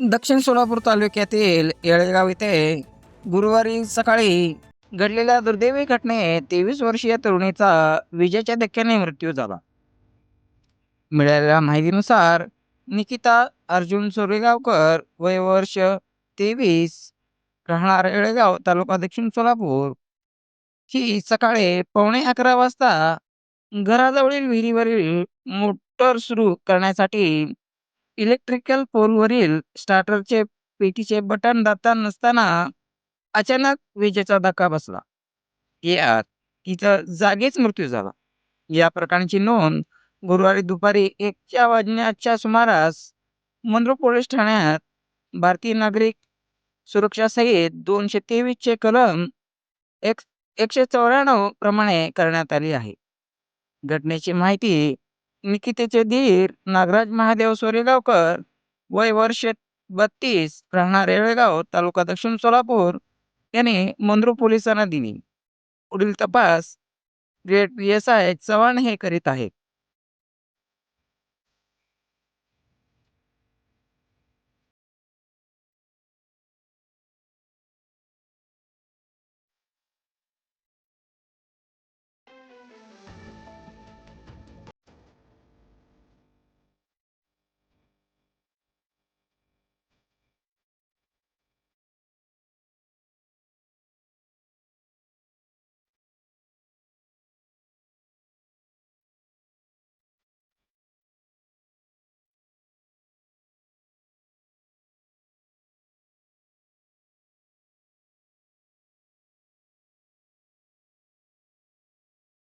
दक्षिण सोलापूर तालुक्यातील येळेगाव येथे गुरुवारी सकाळी घडलेल्या दुर्दैवी घटनेत तेवीस वर्षीय तरुणीचा विजेच्या धक्क्याने मृत्यू झाला. मिळालेल्या माहितीनुसार निकिता अर्जुन सोरेगावकर वय वर्ष तेवीस राहणार येळेगाव तालुका दक्षिण सोलापूर. ही सकाळी पावणे अकरा वाजता घराजवळील विहिरीवरील मोटर सुरू करण्यासाठी इलेक्ट्रिकल पोलवरील स्टार्टरचे पेटीचे बटन दाबता नसताना अचानक विजेचा धक्का बसला. यात तिचा जागीच मृत्यू झाला. या प्रकरणाची नोंद गुरुवारी दुपारी एकच्या वाजण्याच्या सुमारास मंद्रुप पोलीस ठाण्यात भारतीय नागरिक सुरक्षा सहित दोनशे तेवीसचे कलम एक एकशे चौऱ्याण्णव प्रमाणे करण्यात आली आहे. घटनेची माहिती निकितेचे धीर नागराज महादेव सोरेगावकर वय वर्ष बत्तीस राहणार रेळेगाव तालुका दक्षिण सोलापूर. यांनी मंद्रुप पोलिसांना दिली. पुढील तपास grade P S I Chavan हे करीत आहेत.